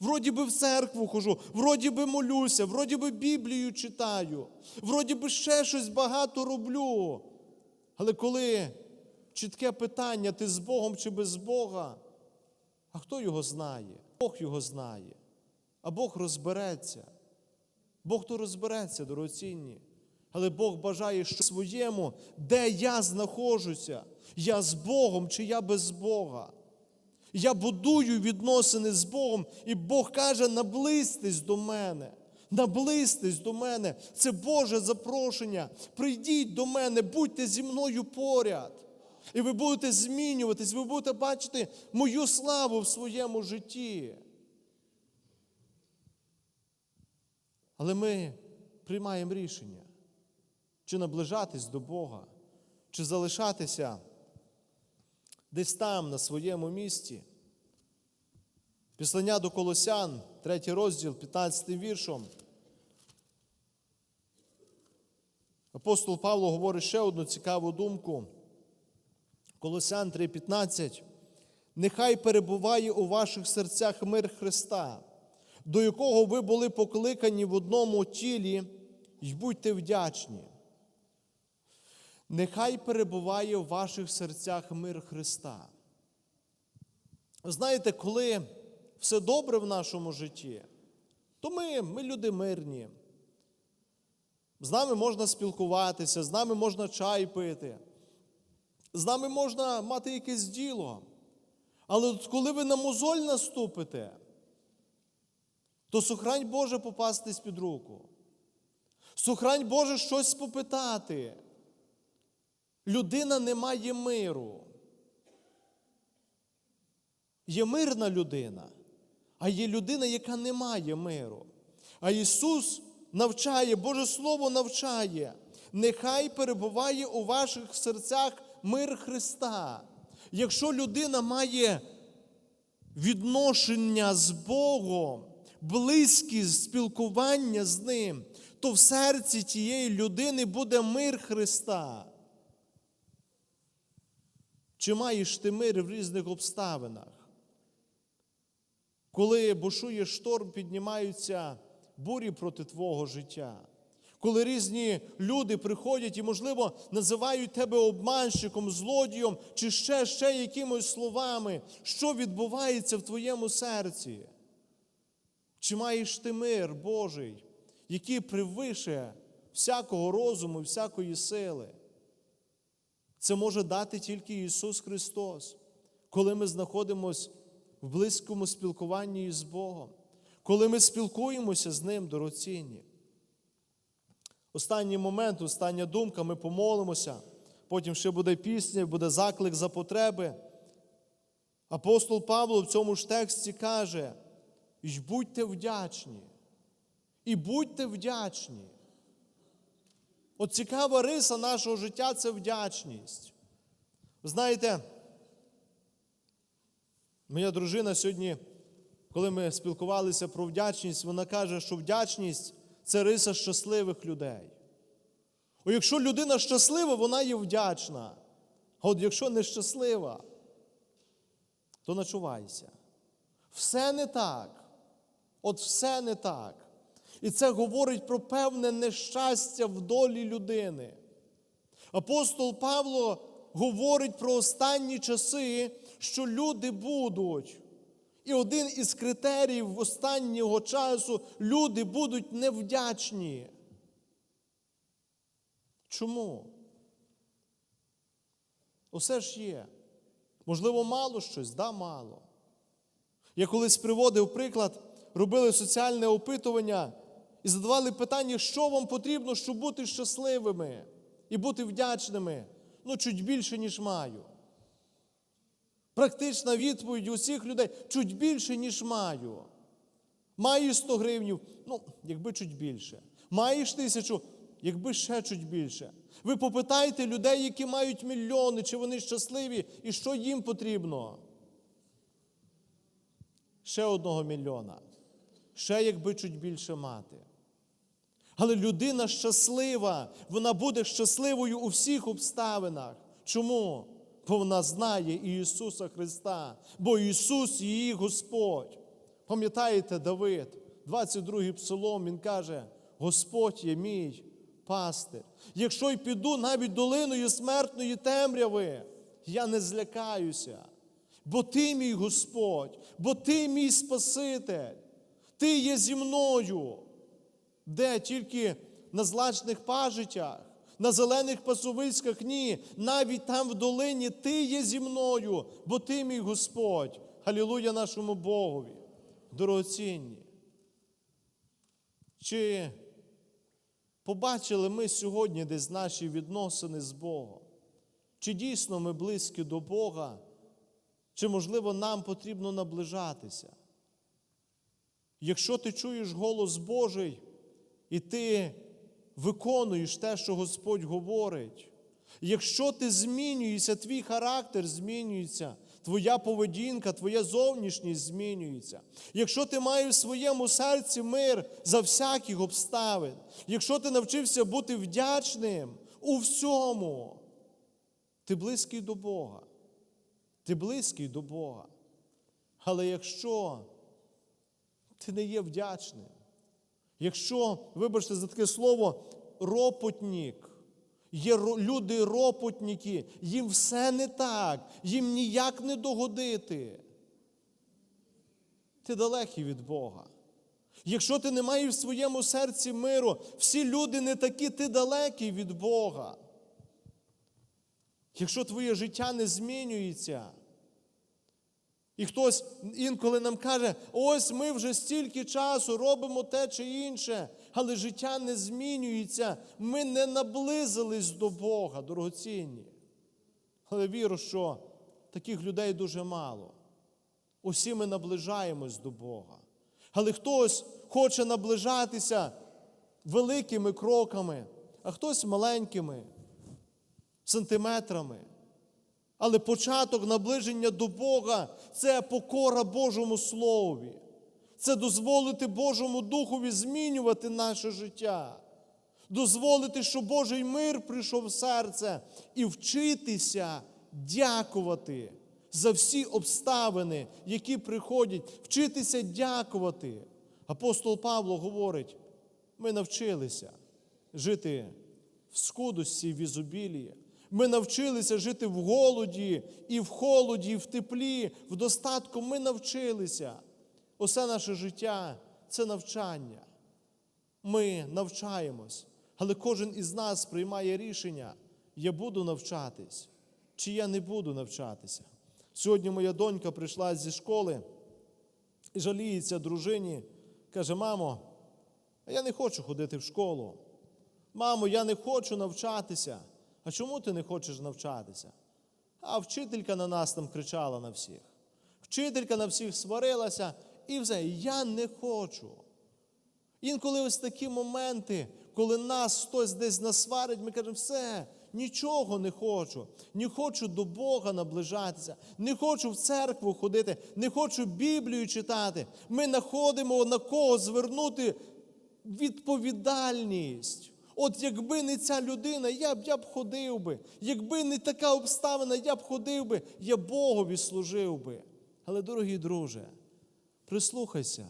Вроді би в церкву хожу, вроді би молюся, вроді би Біблію читаю, вроді би ще щось багато роблю. Але коли чітке питання, ти з Богом чи без Бога, а хто його знає? Бог його знає, а Бог розбереться. Бог то розбереться, дорогоцінні. Але Бог бажає, що своєму, де я знаходжуся, я з Богом чи я без Бога. Я будую відносини з Богом, і Бог каже: наблизьтесь до мене, наблизьтесь до мене. Це Боже запрошення. Прийдіть до мене, будьте зі мною поряд. І ви будете змінюватись, ви будете бачити мою славу в своєму житті. Але ми приймаємо рішення, чи наближатись до Бога, чи залишатися десь там, на своєму місці. Післання до Колосян, 3 розділ, 15 віршом. Апостол Павло говорить ще одну цікаву думку. Колосян 3:15. Нехай перебуває у ваших серцях мир Христа, до якого ви були покликані в одному тілі, й будьте вдячні. Нехай перебуває в ваших серцях мир Христа. Знаєте, коли все добре в нашому житті, то ми, ми люди мирні. З нами можна спілкуватися, з нами можна чай пити, з нами можна мати якесь діло. Але от коли ви на мозоль наступите, то сухрань Боже попастись під руку. Сухрань Боже щось попитати. Людина не має миру. Є мирна людина, а є людина, яка не має миру. А Ісус навчає, Боже Слово навчає, нехай перебуває у ваших серцях мир Христа. Якщо людина має відношення з Богом, близькість спілкування з Ним, то в серці тієї людини буде мир Христа. Чи маєш ти мир в різних обставинах? Коли бушує шторм, піднімаються бурі проти твого життя. Коли різні люди приходять і, можливо, називають тебе обманщиком, злодієм чи ще ще якимось словами, що відбувається в твоєму серці? Чи маєш ти мир Божий, який превише всякого розуму, всякої сили? Це може дати тільки Ісус Христос, коли ми знаходимося в близькому спілкуванні з Богом, коли ми спілкуємося з Ним дорогоцінні. Останній момент, остання думка, ми помолимося, потім ще буде пісня, буде заклик за потреби. Апостол Павло в цьому ж тексті каже: будьте вдячні, і будьте вдячні. От цікава риса нашого життя це вдячність. Знаєте, моя дружина сьогодні, коли ми спілкувалися про вдячність, вона каже, що вдячність це риса щасливих людей. О, якщо людина щаслива, вона є вдячна. А от якщо не щаслива, то начувайся. Все не так. От все не так. І це говорить про певне нещастя в долі людини. Апостол Павло говорить про останні часи, що люди будуть. І один із критеріїв останнього часу люди будуть невдячні. Чому? Усе ж є. Можливо, мало щось, да, мало. Я колись приводив приклад, робили соціальне опитування і задавали питання, що вам потрібно, щоб бути щасливими і бути вдячними. Ну, чуть більше, ніж маю. Практична відповідь усіх людей чуть більше, ніж маю. Маєш 100 гривнів, ну, якби чуть більше. Маєш тисячу, якби ще чуть більше. Ви попитайте людей, які мають мільйони, чи вони щасливі, і що їм потрібно. Ще одного мільйона. Ще якби чуть більше мати. Але людина щаслива, вона буде щасливою у всіх обставинах. Чому? Бо вона знає Ісуса Христа, бо Ісус її Господь. Пам'ятаєте, Давид, 22-й псалом, він каже: Господь є мій пастир. Якщо й піду навіть долиною смертної темряви, я не злякаюся, бо ти мій Господь, бо ти мій Спаситель, ти є зі мною. Де тільки на злачних пажитях, на зелених пасовиськах ні, навіть там в долині ти є зі мною, бо ти мій Господь. Халілуя нашому Богові. Дорогоцінні. Чи побачили ми сьогодні десь наші відносини з Богом? Чи дійсно ми близькі до Бога? Чи, можливо, нам потрібно наближатися? Якщо ти чуєш голос Божий, і ти виконуєш те, що Господь говорить, якщо ти змінюєшся, твій характер змінюється, твоя поведінка, твоя зовнішність змінюється. Якщо ти маєш в своєму серці мир за всяких обставин, якщо ти навчився бути вдячним у всьому, ти близький до Бога. Ти близький до Бога. Але якщо ти не є вдячним, якщо, вибачте за таке слово, ропотнік, є люди ропотніки, їм все не так, їм ніяк не догодити. Ти далекий від Бога. Якщо ти не маєш в своєму серці миру, всі люди не такі, ти далекий від Бога. Якщо твоє життя не змінюється, і хтось інколи нам каже, ось ми вже стільки часу робимо те чи інше, але життя не змінюється, ми не наблизились до Бога, дорогоцінні. Але вірю, що таких людей дуже мало. Усі ми наближаємось до Бога. Але хтось хоче наближатися великими кроками, а хтось маленькими сантиметрами. Але початок наближення до Бога це покора Божому Слові. Це дозволити Божому Духові змінювати наше життя. Дозволити, щоб Божий мир прийшов в серце і вчитися дякувати за всі обставини, які приходять, вчитися дякувати. Апостол Павло говорить: ми навчилися жити в скудості, в ізобілії. Ми навчилися жити в голоді, і в холоді, і в теплі, в достатку. Ми навчилися. Усе наше життя це навчання. Ми навчаємось, але кожен із нас приймає рішення: я буду навчатись, чи я не буду навчатися. Сьогодні моя донька прийшла зі школи і жаліється дружині, каже: мамо, я не хочу ходити в школу. Мамо, я не хочу навчатися. А чому ти не хочеш навчатися? А вчителька на нас там кричала на всіх. Вчителька на всіх сварилася і все. Я не хочу. Інколи ось такі моменти, коли нас хтось десь насварить, ми кажемо, все, нічого не хочу. Не хочу до Бога наближатися, не хочу в церкву ходити, не хочу Біблію читати. Ми знаходимо на кого звернути відповідальність. От якби не ця людина, я б я б ходив би. Якби не така обставина, я б ходив би, я Богові служив би. Але, дорогі друже, прислухайся,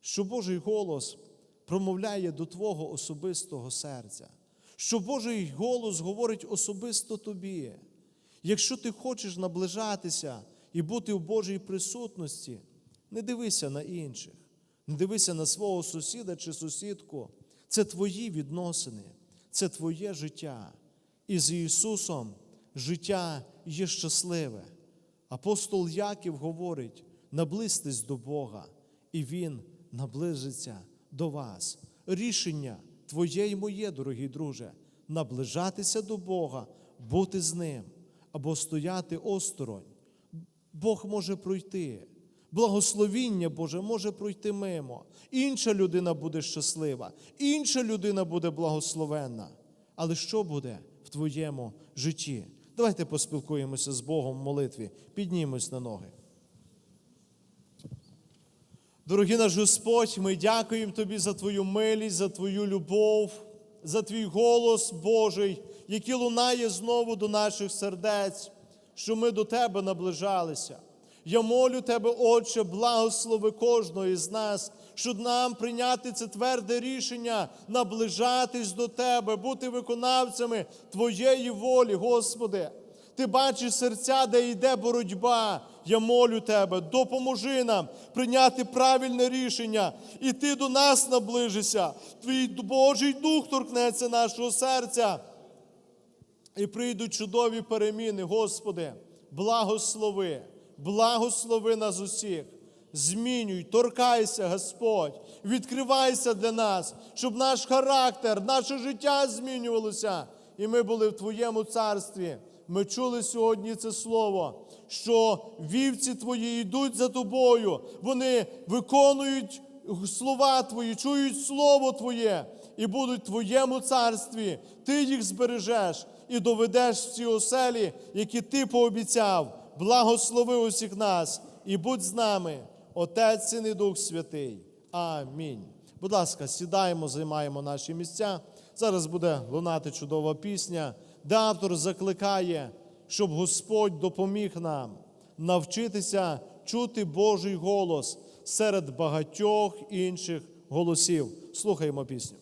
що Божий голос промовляє до Твого особистого серця, що Божий голос говорить особисто тобі. Якщо ти хочеш наближатися і бути в Божій присутності, не дивися на інших, не дивися на свого сусіда чи сусідку. Це твої відносини, це твоє життя. І з Ісусом життя є щасливе. Апостол Яків говорить: наблизьтесь до Бога, і Він наближиться до вас. Рішення твоє і моє, дорогі друже, наближатися до Бога, бути з Ним або стояти осторонь. Бог може пройти. Благословіння Боже може пройти мимо. Інша людина буде щаслива, інша людина буде благословенна. Але що буде в твоєму житті? Давайте поспілкуємося з Богом в молитві, піднімемось на ноги. Дорогий наш Господь, ми дякуємо Тобі за Твою милість, за Твою любов, за Твій голос Божий, який лунає знову до наших сердець, що ми до Тебе наближалися. Я молю Тебе, Отче, благослови кожного із нас, щоб нам прийняти це тверде рішення, наближатись до Тебе, бути виконавцями Твоєї волі, Господи. Ти бачиш серця, де йде боротьба. Я молю Тебе, допоможи нам прийняти правильне рішення, і Ти до нас наближишся. Твій Божий Дух торкнеться нашого серця. І прийдуть чудові переміни, Господи, благослови, благослови нас усіх. Змінюй, торкайся, Господь, відкривайся для нас, щоб наш характер, наше життя змінювалося, і ми були в Твоєму царстві. Ми чули сьогодні це слово, що вівці Твої йдуть за тобою, вони виконують слова Твої, чують Слово Твоє і будуть в Твоєму царстві. Ти їх збережеш і доведеш в ці оселі, які Ти пообіцяв. Благослови усіх нас і будь з нами, Отець і Дух Святий. Амінь. Будь ласка, сідаємо, займаємо наші місця. Зараз буде лунати чудова пісня, де автор закликає, щоб Господь допоміг нам навчитися чути Божий голос серед багатьох інших голосів. Слухаємо пісню.